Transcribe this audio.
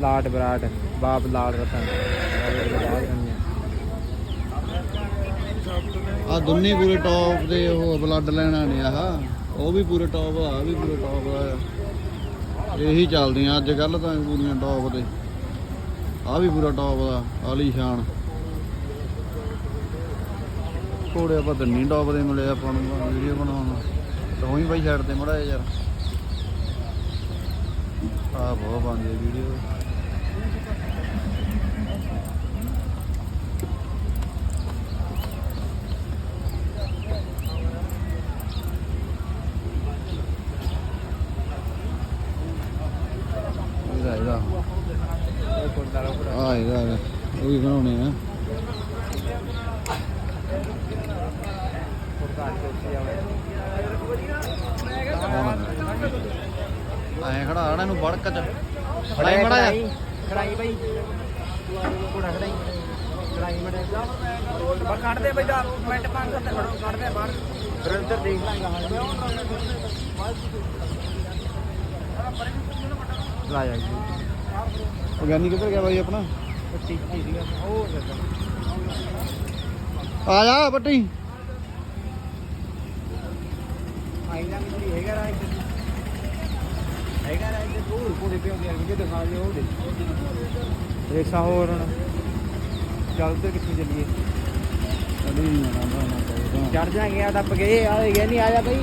ਲਾਟ ਬਰਾਟ ਬਾਪ ਲਾਟ ਰਤਨ ਆ ਦੁੰਨੀ ਪੂਰੇ ਟੌਪ ਦੇ ਉਹ ਬਲੱਡ ਲੈਣਾ ਨੇ ਆਹ। ਉਹ ਵੀ ਪੂਰੇ ਟੌਪ ਆ ਵੀ ਪੂਰੇ ਟੌਪ ਆ। ਇਹੀ ਚੱਲਦੀਆਂ ਅੱਜ ਕੱਲ ਤਾਂ ਪੂਰੀਆਂ ਟੌਪ ਤੇ। ਆ ਵੀ ਪੂਰਾ ਟੌਪ ਦਾ ਆਲੀ ਸ਼ਾਨ। ਕੋੜੇ ਆਪਾਂ ਦੁੰਨੀ ਟੌਪ ਦੇ ਮਿਲੇ ਆਪਾਂ ਨੂੰ ਵੀਡੀਓ ਬਣਾਉਣ। ਨੂੰ ਤੂੰ ਹੀ ਬਾਈ ਸਾਈਡ ਤੇ ਮੜਾ ਯਾਰ। ਆ ਬਹੁਤ ਬਣਦੀ ਵੀਡੀਓ ਇਹਦਾ। ਇਹਦਾ ਆ ਇਹਦਾ। ਉਹ ਵੀ ਬਣਾਉਣੇ ਆ। ਐ ਖੜਾ ਆਣਾ ਇਹਨੂੰ ਬੜਕ ਚ। ਖੜਾਈ ਮੜਾ ਜਾ ਖੜਾਈ। ਬਈ। ਕੋੜਾ ਖੜਾਈ। ਖੜਾਈ ਮੜੇ ਬਾ ਕੱਢ ਦੇ ਬਈ ਦਾ ਮਿੰਟ ਪੰਜ ਸੱਤ ਖੜੋ ਕੱਢ ਦੇ ਬਾਹਰ। ਫਿਰ ਇੱਧਰ ਦੇਖ ਲਾਂਗਾ ਲਾਇਆ ਜੀ। ਕਿੱਧਰ ਗਿਆ ਬਾਈ ਆਪਣਾ? ਚੀਜ਼ ਸੀਗਾ। ਉਹ ਆ ਜਾ ਬੱਟੀ ਆਈਨਾ ਵੀ ਹੈਗਾ ਰਾ ਇੱਕ ਹੈਗਾ ਰਾ ਇੱਕ ਦੂਰ ਕੋਲੇ ਪਿਆ ਗਿਆ ਕਿ ਦਿਖਾ ਲਿਓ ਉਹ ਦੇ ਰੇਸਾ ਹੋਰ ਹੁਣ। ਚੱਲ ਤੇ ਕਿੱਥੇ ਚੱਲੀਏ? ਚੜ ਜਾਗੇ ਆ ਟੱਪ ਗਏ ਆ ਗਿਆ ਨਹੀਂ ਆਇਆ ਬਈ।